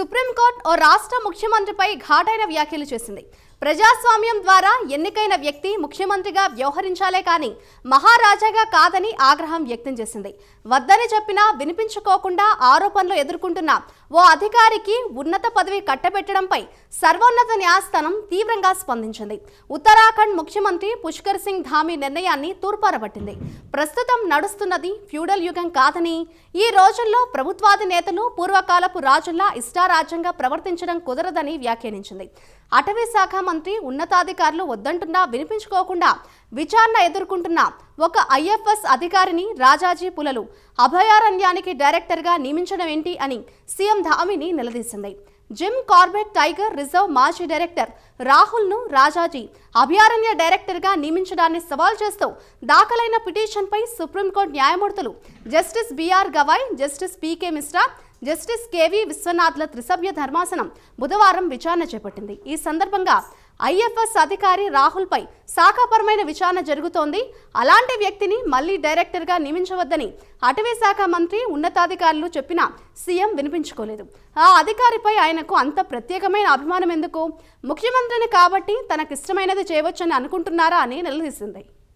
Supreme court ఓ రాష్ట్ర ముఖ్యమంత్రిపై ఘాటైన వ్యాఖ్యలు చేసింది. ప్రజాస్వామ్యం ద్వారా ఎన్నికైన వ్యక్తి ముఖ్యమంత్రిగా వ్యవహరించాలే కానీ మహారాజాగా కాదని ఆగ్రహం వ్యక్తం చేసింది. వద్దని చెప్పినా వినిపించుకోకుండా ఆరోపణలు ఎదుర్కొంటున్న ఓ అధికారికి ఉన్నత పదవి కట్టబెట్టడంపై సర్వోన్నత న్యాయస్థానం తీవ్రంగా స్పందించింది. ఉత్తరాఖండ్ ముఖ్యమంత్రి పుష్కర్ సింగ్ ధామి నిర్ణయాన్ని తూర్పారబట్టింది. ప్రస్తుతం నడుస్తున్నది ఫ్యూడల్ యుగం కాదని ఈ రోజుల్లో ప్రభుత్వాది నేతలు పూర్వకాలపు రాజుల్లా ఇష్టారాజ్యంగా ప్రవర్తించడం కుదరదని వ్యాఖ్యానించింది. అటవీ శాఖ మంత్రి ఉన్నతాధికారులు వద్దంటున్నా వినిపించుకోకుండా విచారణ ఎదుర్కొంటున్న ఒక ఐఎఫ్ఎస్ అధికారిని రాజాజీ పులలు అభయారణ్యానికి డైరెక్టర్గా నియమించడం ఏంటి అని సీఎం ధామిని నిలదీసింది. జిమ్ కార్బెట్ టైగర్ రిజర్వ్ మాజీ డైరెక్టర్ రాహుల్ను రాజాజీ అభయారణ్య డైరెక్టర్గా నియమించడాన్ని సవాల్ చేస్తూ దాఖలైన పిటిషన్పై సుప్రీంకోర్టు న్యాయమూర్తులు justice BR Gavai justice PK Mishra justice KV విశ్వనాథ్ల త్రిసభ్య ధర్మాసనం బుధవారం విచారణ చేపట్టింది. ఈ సందర్భంగా ఐఎఫ్ఎస్ అధికారి రాహుల్పై శాఖాపరమైన విచారణ జరుగుతోంది. అలాంటి వ్యక్తిని మళ్ళీ డైరెక్టర్గా నియమించవద్దని అటవీ శాఖ మంత్రి ఉన్నతాధికారులు చెప్పినా సీఎం వినిపించుకోలేదు. ఆ అధికారిపై ఆయనకు అంత ప్రత్యేకమైన అభిమానం ఎందుకు? ముఖ్యమంత్రిని కాబట్టి తనకిష్టమైనది చేయవచ్చని అనుకుంటున్నారా అని నిలదీసింది.